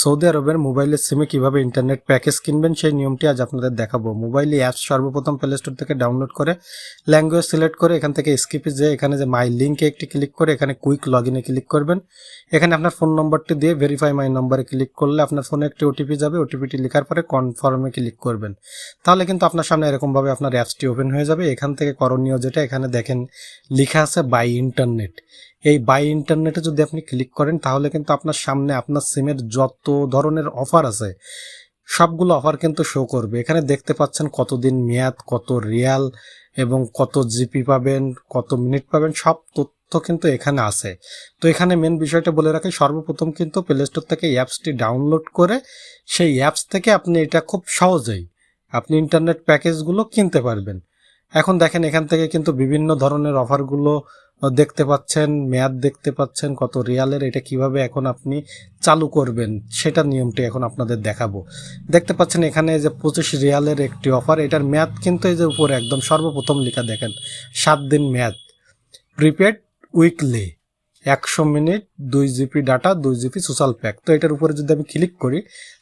Saudi আরবের মোবাইলের সিমে কীভাবে ইন্টারনেট প্যাকেজ কিনবেন, সেই নিয়মটি আজ আপনাদের দেখাবো। মোবাইলে অ্যাপস সর্বপ্রথম প্লে স্টোর থেকে ডাউনলোড করে ল্যাঙ্গুয়েজ সিলেক্ট করে এখান থেকে স্কিপে যে এখানে যে মাই লিঙ্কে একটি ক্লিক করে এখানে কুইক লগ ইনে ক্লিক করবেন। এখানে আপনার ফোন নম্বরটি দিয়ে ভেরিফাই মাই নম্বরে ক্লিক করলে আপনার ফোনে একটি ওটিপি যাবে। ওটিপিটি লেখার পরে কনফার্মে ক্লিক করবেন। তাহলে কিন্তু আপনার সামনে এরকমভাবে আপনার অ্যাপসটি ওপেন হয়ে যাবে। এখান থেকে করণীয় যেটা এখানে দেখেন, লেখা আছে বাই ইন্টারনেট এই বাই ইন্টারনেটে যদি আপনি ক্লিক করেন, তাহলে কিন্তু আপনার সামনে আপনার সিমের যত ধরনের অফার আছে, সবগুলো অফার কিন্তু শো করবে। এখানে দেখতে পাচ্ছেন কতদিন মেয়াদ, কত রিয়াল এবং কত জিপি পাবেন, কত মিনিট পাবেন, সব তথ্য কিন্তু এখানে আছে। তো এখানে মেন বিষয়টা বলে রাখি, সর্বপ্রথম কিন্তু প্লে স্টোর থেকে অ্যাপসটি ডাউনলোড করে, সেই অ্যাপস থেকে আপনি এটা খুব সহজেই আপনি ইন্টারনেট প্যাকেজগুলো কিনতে পারবেন। এখন দেখেন এখান থেকে কিন্তু বিভিন্ন ধরনের অফারগুলো দেখতে পাচ্ছেন, মেয়াদ দেখতে পাচ্ছেন, কত রিয়ালের, এটা কীভাবে এখন আপনি চালু করবেন, সেটা নিয়মটি এখন আপনাদের দেখাবো। দেখতে পাচ্ছেন এখানে যে পঁচিশ রিয়ালের একটি অফার, এটার মেয়াদ কিন্তু এই যে উপরে একদম সর্বপ্রথম লেখা দেখেন, সাত দিন মেয়াদ, প্রিপেড উইকলি। একশো মিনিট, দুই জিবি ডাটা, দুই জিবি সোশ্যাল প্যাক। তো এটার উপরে যদি আমি ক্লিক করি,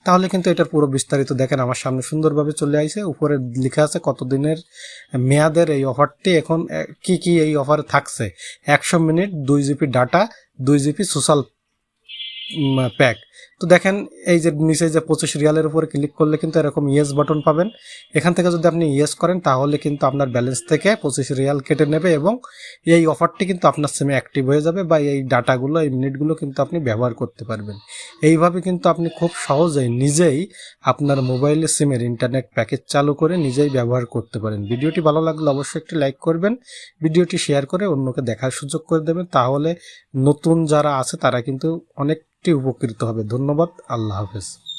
তাহলে কিন্তু এটার পুরো বিস্তারিত দেখেন, আমার সামনে সুন্দরভাবে চলে আসে উপরে লেখা আছে কতদিনের মেয়াদের এই অফারটি, এখন কি কি এই অফারে থাকছে? একশো মিনিট, দুই জিবি ডাটা, দুই জিবি সোশ্যাল প্যাক তো দেখেন, এই যে নিচে যে পঁচিশ রিয়ালের উপরে ক্লিক করলে কিন্তু এরকম ইয়েস বাটন পাবেন। এখান থেকে যদি আপনি ইয়েস করেন, তাহলে কিন্তু আপনার ব্যালেন্স থেকে পঁচিশ রিয়াল কেটে নেবে এবং এই অফারটি কিন্তু আপনার সিমে অ্যাক্টিভ হয়ে যাবে বা এই ডাটাগুলো এই মিনিটগুলো কিন্তু আপনি ব্যবহার করতে পারবেন। এইভাবে কিন্তু আপনি খুব সহজেই নিজেই আপনার মোবাইলে সিমের ইন্টারনেট প্যাকেজ চালু করে নিজেই ব্যবহার করতে পারেন। ভিডিওটি ভালো লাগলে অবশ্যই একটি লাইক করবেন, ভিডিওটি শেয়ার করে অন্যকে দেখার সুযোগ করে দেবেন। তাহলে নতুন যারা আছে, তারা কিন্তু অনেকটি উপকৃত হবে। ধন্যবাদ। আল্লাহ হাফেজ।